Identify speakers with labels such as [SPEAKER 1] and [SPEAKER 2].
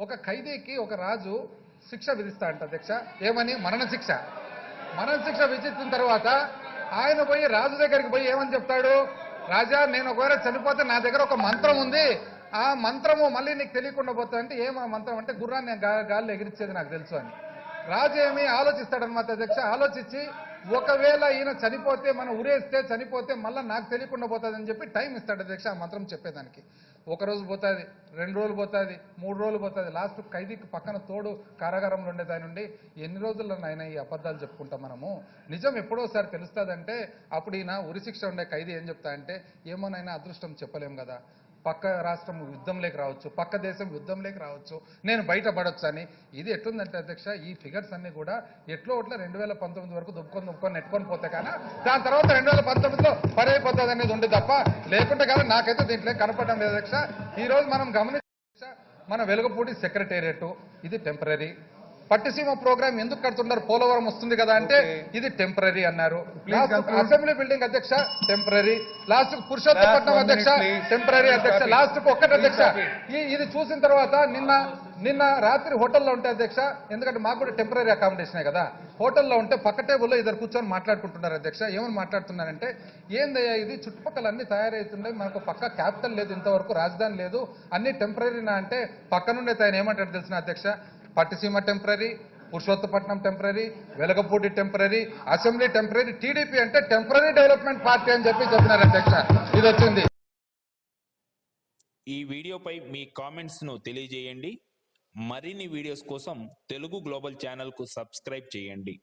[SPEAKER 1] ఒక ఖైదీకి ఒక రాజు శిక్ష విధిస్తా అంట అధ్యక్ష. ఏమని? మరణ శిక్ష. మరణ శిక్ష విధించిన తర్వాత ఆయన పోయి రాజు దగ్గరికి పోయి ఏమని చెప్తాడు? రాజా నేను ఒకవేళ చనిపోతే నా దగ్గర ఒక మంత్రం ఉంది. ఆ మంత్రము మళ్ళీ నీకు తెలియకుండా పోతా అంటే ఏం ఆ మంత్రం అంటే గుర్రాన్ని నేను గాల్లో ఎగిరిచ్చేది నాకు తెలుసు అని. రాజు ఏమి ఆలోచిస్తాడనమాట అధ్యక్ష. ఆలోచించి ఒకవేళ ఈయన చనిపోతే మనం ఉరేస్తే చనిపోతే మళ్ళీ నాకు తెలియకుండా పోతుందని చెప్పి టైం ఇస్తాడు అధ్యక్ష ఆ మంత్రం చెప్పేదానికి. ఒక రోజు పోతుంది రెండు రోజులు పోతుంది మూడు రోజులు పోతుంది. లాస్ట్ ఖైదీకి పక్కన తోడు కారాగారంలో ఉండే దాని నుండి ఎన్ని రోజుల్లో నాయన ఈ అబద్ధాలు చెప్పుకుంటాం మనము? నిజం ఎప్పుడోసారి తెలుస్తుందంటే అప్పుడు ఈయన ఉరిశిక్ష ఉండే ఖైదీ ఏం చెప్తా అంటే ఏమోనైనా అదృష్టం చెప్పలేం కదా. పక్క రాష్ట్రం యుద్ధంలోకి రావచ్చు పక్క దేశం యుద్ధంలోకి రావచ్చు నేను బయటపడొచ్చు అని. ఇది ఎట్లుందంటే అధ్యక్ష ఈ ఫిగర్స్ అన్ని కూడా ఎట్లో ఒట్ల రెండు వేల పంతొమ్మిది వరకు దుబ్బుకొని దుబ్బుకొని నెట్టుకొని పోతే కానీ దాని తర్వాత రెండు వేల పంతొమ్మిదిలో పని అయిపోతుంది అనేది ఉంది తప్ప లేకుంటే కానీ నాకైతే దీంట్లో కనపడడం లేదు అధ్యక్ష. ఈ రోజు మనం గమనించ మన వెలుగుపూటి సెక్రటేరియట్ ఇది టెంపరీ పట్టిసీమ ప్రోగ్రామ్ ఎందుకు కడుతున్నారు? పోలవరం వస్తుంది కదా అంటే ఇది టెంపరీ అన్నారు. అసెంబ్లీ బిల్డింగ్ అధ్యక్ష టెంపరీ. లాస్ట్ పురుషోత్తపట్నం అధ్యక్ష. టెంపరీ అధ్యక్ష లాస్ట్ ఒక్కటి అధ్యక్ష. ఇది చూసిన తర్వాత నిన్న నిన్న రాత్రి హోటల్లో ఉంటే అధ్యక్ష ఎందుకంటే మాకు కూడా టెంపరీ అకామిడేషనే కదా హోటల్లో ఉంటే పక్క టేబుల్లో ఇద్దరు కూర్చొని మాట్లాడుకుంటున్నారు అధ్యక్ష. ఏమని మాట్లాడుతున్నారంటే ఏందయ్యా ఇది? చుట్టుపక్కల అన్ని తయారవుతుండే మనకు పక్క క్యాపిటల్ లేదు ఇంతవరకు రాజధాని లేదు అన్ని టెంపరీనా అంటే పక్కనుండే ఆయన ఏమంటాడు తెలిసిన అధ్యక్ష? Pattiseema temporary Purushothapatnam temporary Velagapudi temporary assembly temporary TDP అంటే టెంపరీ డెవలప్మెంట్ పార్టీ అని చెప్పి చెప్పినారు అధ్యక్ష. ఇది వచ్చింది.
[SPEAKER 2] ఈ వీడియోపై మీ కామెంట్స్ను తెలియజేయండి. మరిన్ని వీడియోస్ కోసం తెలుగు గ్లోబల్ ఛానల్కు సబ్స్క్రైబ్ చేయండి.